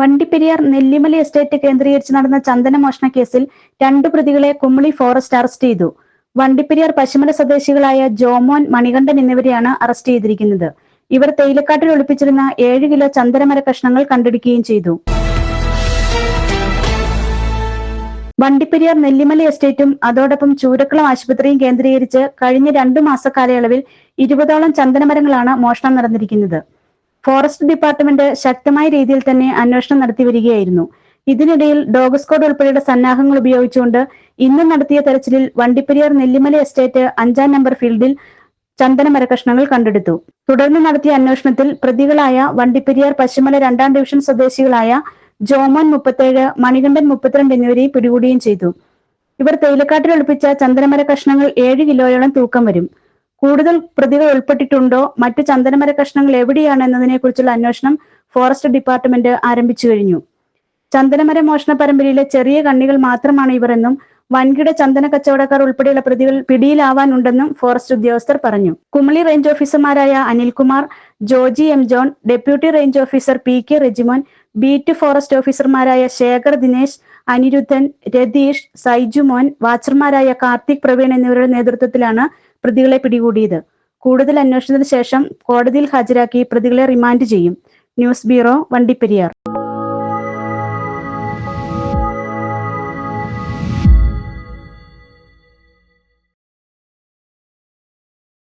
Vandiperiyar Nellimala estate കേന്ദ്രീകരിച്ച് നടന്ന ചന്ദന മോഷണ കേസിൽ രണ്ടു പ്രതികളെ കുമളി ഫോറസ്റ്റ് അറസ്റ്റ് ചെയ്തു. വണ്ടിപ്പെരിയാർ പശ്ചിമല സ്വദേശികളായ ജോമോൻ മണികണ്ഠൻ എന്നിവരെയാണ് അറസ്റ്റ് ചെയ്തിരിക്കുന്നത്. ഇവർ തേയിലക്കാട്ടിൽ ഒളിപ്പിച്ചിരുന്ന ഏഴ് കിലോ ചന്ദനമര കഷ്ണങ്ങൾ കണ്ടെടുക്കുകയും ചെയ്തു. വണ്ടിപ്പെരിയാർ നെല്ലിമല എസ്റ്റേറ്റും അതോടൊപ്പം ചൂരക്കുളം ആശുപത്രിയും കേന്ദ്രീകരിച്ച് കഴിഞ്ഞ രണ്ടു മാസക്കാലയളവിൽ ഇരുപതോളം ചന്ദനമരങ്ങളാണ് മോഷണം നടന്നിരിക്കുന്നത്. ഫോറസ്റ്റ് ഡിപ്പാർട്ട്മെന്റ് ശക്തമായ രീതിയിൽ തന്നെ അന്വേഷണം നടത്തി വരികയായിരുന്നു. ഇതിനിടയിൽ ഡോഗസ്കോഡ് ഉൾപ്പെടെയുള്ള സന്നാഹങ്ങൾ ഉപയോഗിച്ചുകൊണ്ട് ഇന്ന് നടത്തിയ തെരച്ചിലിൽ വണ്ടിപ്പെരിയാർ നെല്ലിമല എസ്റ്റേറ്റ് അഞ്ചാം നമ്പർ ഫീൽഡിൽ ചന്ദനമര കഷ്ണങ്ങൾ കണ്ടെടുത്തു. തുടർന്ന് നടത്തിയ അന്വേഷണത്തിൽ പ്രതികളായ വണ്ടിപ്പെരിയാർ പശ്ചിമല രണ്ടാം ഡിവിഷൻ സ്വദേശികളായ ജോമോൻ മുപ്പത്തേഴ് മണികണ്ഠൻ മുപ്പത്തിരണ്ട് എന്നിവരെ പിടികൂടുകയും ചെയ്തു. ഇവർ തേയിലക്കാട്ടിൽ ഒളിപ്പിച്ച ചന്ദനമര കഷ്ണങ്ങൾ ഏഴ് കിലോയോളം തൂക്കം വരും. കൂടുതൽ പ്രതികൾ ഉൾപ്പെട്ടിട്ടുണ്ടോ? മറ്റു ചന്ദനമര കഷ്ണങ്ങൾ എവിടെയാണ് എന്നതിനെ കുറിച്ചുള്ള അന്വേഷണം ഫോറസ്റ്റ് ഡിപ്പാർട്ട്മെന്റ് ആരംഭിച്ചു കഴിഞ്ഞു. ചന്ദനമര മോഷണ പരമ്പരയിലെ ചെറിയ കണ്ണികൾ മാത്രമാണ് ഇവർ എന്നും വൻകിട ചന്ദന കച്ചവടക്കാർ ഉൾപ്പെടെയുള്ള പ്രതികൾ പിടിയിലാവാനുണ്ടെന്നും ഫോറസ്റ്റ് ഉദ്യോഗസ്ഥർ പറഞ്ഞു. കുമളി റേഞ്ച് ഓഫീസർമാരായ Anilkumar Joji M John deputy range officer P K Rejimon beat forest ഓഫീസർമാരായ ശേഖർ ദിനേശ് അനിരുദ്ധൻ രതീഷ് സൈജുമോൻ വാച്ചർമാരായ കാർത്തിക് പ്രവീൺ എന്നിവരുടെ നേതൃത്വത്തിലാണ് പ്രതികളെ പിടികൂടിയത്. കൂടുതൽ അന്വേഷണത്തിന് ശേഷം കോടതിയിൽ ഹാജരാക്കി പ്രതികളെ റിമാൻഡ് ചെയ്യും. News bureau Vandiperiyar.